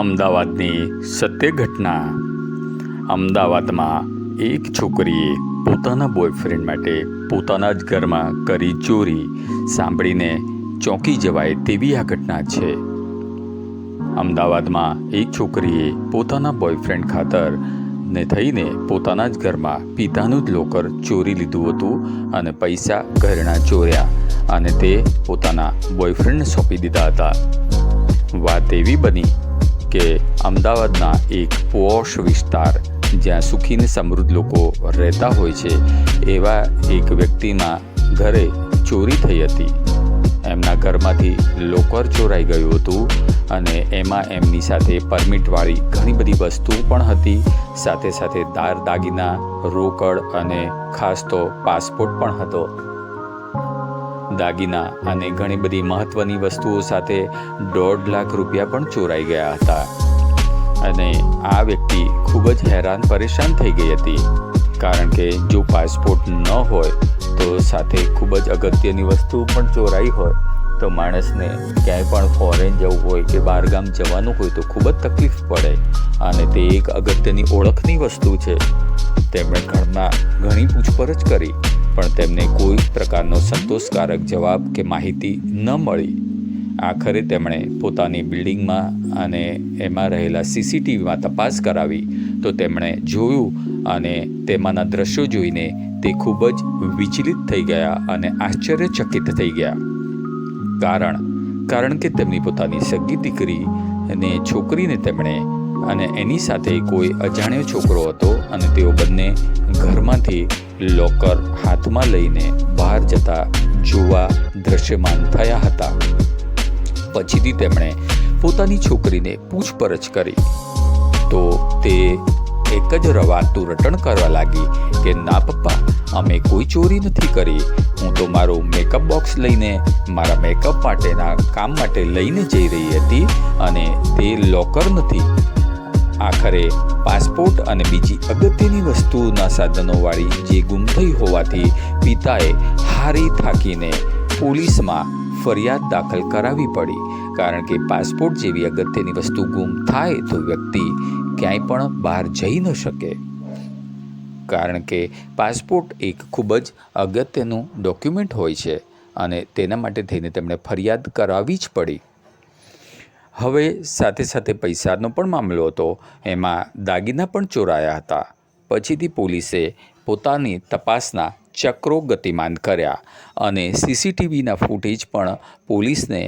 અમદાવાદની સત્ય ઘટના. અમદાવાદમાં એક છોકરીએ પોતાના બોયફ્રેન્ડ માટે પોતાના જ ઘરમાં કરી ચોરી. સાંભળીને ચોંકી જવાય તેવી આ ઘટના છે. અમદાવાદમાં એક છોકરીએ પોતાના બોયફ્રેન્ડ ખાતર ને થઈને પોતાના જ ઘરમાં પિતાનું જ લોકર ચોરી લીધું હતું અને પૈસા ઘરેણા ચોર્યા અને તે પોતાના બોયફ્રેન્ડને સોંપી દીધા હતા. વાત એવી બની કે અમદાવાદના એક પોશ વિસ્તાર જ્યાં સુખીને સમૃદ્ધ લોકો રહેતા હોય છે, એવા એક વ્યક્તિના ઘરે ચોરી થઈ હતી. એમના ઘરમાંથી લોકર ચોરાઈ ગયું હતું અને એમાં એમની સાથે પરમિટવાળી ઘણી બધી વસ્તુઓ પણ હતી. સાથે સાથે દાર દાગીના, રોકડ અને ખાસ તો પાસપોર્ટ પણ હતો. દાગીના અને ઘણી બધી મહત્ત્વની વસ્તુઓ સાથે દોઢ લાખ રૂપિયા પણ ચોરાઈ ગયા હતા. અને આ વ્યક્તિ ખૂબ જ હેરાન પરેશાન થઈ ગઈ હતી. કારણ કે જો પાસપોર્ટ ન હોય, તો સાથે ખૂબ જ અગત્યની વસ્તુ પણ ચોરાઈ હોય. તો માણસને ક્યાંય પણ ફોરેન જવું હોય કે બહારગામ જવાનું હોય તો ખૂબ જ તકલીફ પડે. અને તે એક અગત્યની ઓળખની વસ્તુ છે. તેમણે ઘરના ઘણી પૂછપરછ કરી. પણ તેમને કોઈ પ્રકારનો સંતોષકારક જવાબ કે માહિતી ન મળી. આખરે તેમણે પોતાની બિલ્ડિંગમાં અને એમાં રહેલા સીસીટીવીમાં તપાસ કરાવી તો તેમણે જોયું અને તેમાંના દ્રશ્યો જોઈને તે ખૂબ જ વિચલિત થઈ ગયા અને આશ્ચર્યચકિત થઈ ગયા. કારણ કારણ કે તેમની પોતાની સગી દીકરી અને છોકરીને તેમણે અને એની સાથે કોઈ અજાણ્યો છોકરો હતો અને તેઓ બંને ઘરમાંથી લોકર હાથમાં લઈને બહાર જતા જોવા દ્રશ્યમાન થયા હતા. પછીથી તેમણે પોતાની છોકરીને પૂછપરછ કરી. તો તે એક જ રવાતું રટણ કરવા લાગી કે, ના પપ્પા, અમે કોઈ ચોરી નથી કરી. હું તો મારું મેકઅપ બોક્સ લઈને મારા મેકઅપ માટેના કામ માટે લઈને જઈ રહી હતી અને તે લોકર નથી. આખરે પાસપોર્ટ અને બીજી અગત્યની વસ્તુના સાધનોવાળી જે ગુમ થઈ હોવાથી પિતાએ હારી થાકીને પોલીસમાં ફરિયાદ દાખલ કરાવી પડી. કારણ કે પાસપોર્ટ જેવી અગત્યની વસ્તુ ગુમ થાય તો વ્યક્તિ ક્યાંય પણ બહાર જઈ ન શકે. કારણ કે પાસપોર્ટ એક ખૂબ જ અગત્યનું ડોક્યુમેન્ટ હોય છે અને તેના માટે થઈને તેમણે ફરિયાદ કરાવવી જ પડી. હવે સાથે સાથે પૈસાનો પણ મામલો હતો. એમાં દાગીના પણ ચોરાયા હતા. પછીથી પોલીસે પોતાની તપાસના ચક્રો ગતિમાન કર્યા અને સીસીટીવીના ફૂટેજ પણ પોલીસને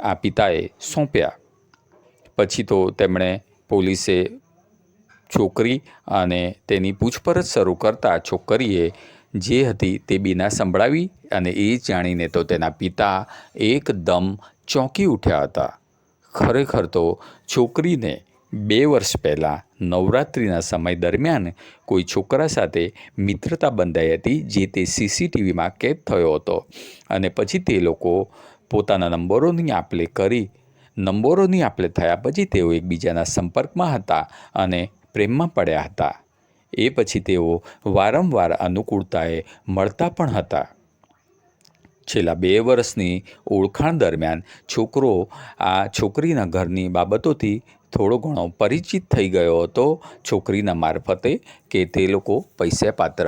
આ પિતાએ સોંપ્યા. પછી તો તેમણે પોલીસે છોકરી અને તેની પૂછપરછ શરૂ કરતા છોકરીએ જે હતી તે બીના સંભળાવી અને એ જાણીને તો તેના પિતા એકદમ ચોંકી ઉઠ્યા હતા. ખરેખર તો છોકરીને બે વર્ષ પહેલાં નવરાત્રિના સમય દરમિયાન કોઈ છોકરા સાથે મિત્રતા બંધાઈ હતી જે તે સીસીટીવીમાં કેદ થયો હતો. અને પછી તે લોકો પોતાના નંબરોની આપલે કરી, નંબરોની આપલે થયા પછી તેઓ એકબીજાના સંપર્કમાં હતા અને પ્રેમમાં પડ્યા હતા. એ પછી તેઓ વારંવાર અનુકૂળતાએ મળતા પણ હતા. છેલ્લા બે વર્ષની ઓળખાણ દરમિયાન છોકરો આ છોકરીના ઘરની બાબતોથી થોડો ઘણો પરિચિત થઈ ગયો હતો. છોકરીના મારફતે કે તે લોકો પૈસા પાત્ર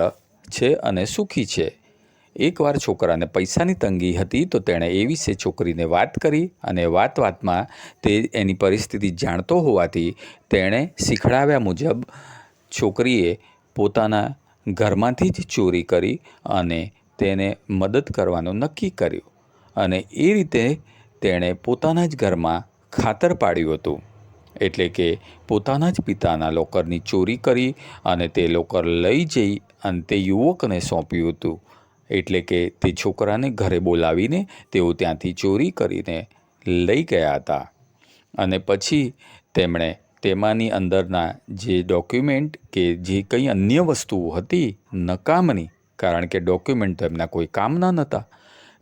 છે અને સુખી છે. એકવાર છોકરાને પૈસાની તંગી હતી તો તેણે એ વિશે છોકરીને વાત કરી અને વાત વાતમાં તે એની પરિસ્થિતિ જાણતો હોવાથી તેણે શીખડાવ્યા મુજબ છોકરીએ પોતાના ઘરમાંથી જ ચોરી કરી અને તેને મદદ કરવાનું નક્કી કર્યું અને એ રીતે તેણે પોતાના જ ઘરમાં ખાતર પાડ્યું હતું. એટલે કે પોતાના જ પિતાના લોકરની ચોરી કરી અને તે લોકર લઈ જઈ અને તે યુવકને સોંપ્યું હતું. એટલે કે તે છોકરાને ઘરે બોલાવીને તેઓ ત્યાંથી ચોરી કરીને લઈ ગયા હતા. અને પછી તેમણે તેમાંની અંદરના જે ડોક્યુમેન્ટ કે જે કંઈ અન્ય વસ્તુઓ હતી, નકામની કારણ કે ડોક્યુમેન્ટ એમના કોઈ કામના નહોતા.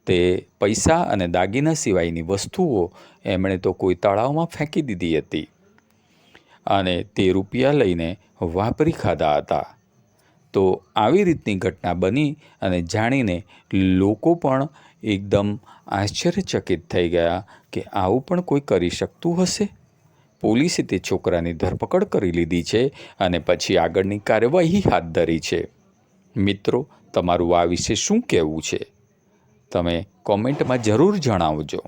તે પૈસા અને દાગીના સિવાયની વસ્તુઓ એમણે તો કોઈ તળાવમાં ફેંકી દીધી હતી. અને તે રૂપિયા લઈને વાપરી ખાધા હતા. તો આવી રીતની ઘટના બની અને જાણીને લોકો પણ એકદમ આશ્ચર્યચકિત થઈ ગયા કે આવું પણ કોઈ કરી શકતું હશે. પોલીસે તે છોકરાની ધરપકડ કરી લીધી છે અને પછી આગળની કાર્યવાહી હાથ ધરી છે. મિત્રો તમારું આ વિશે શું કહેવું છે? તમે કોમેન્ટમાં જરૂર જણાવજો.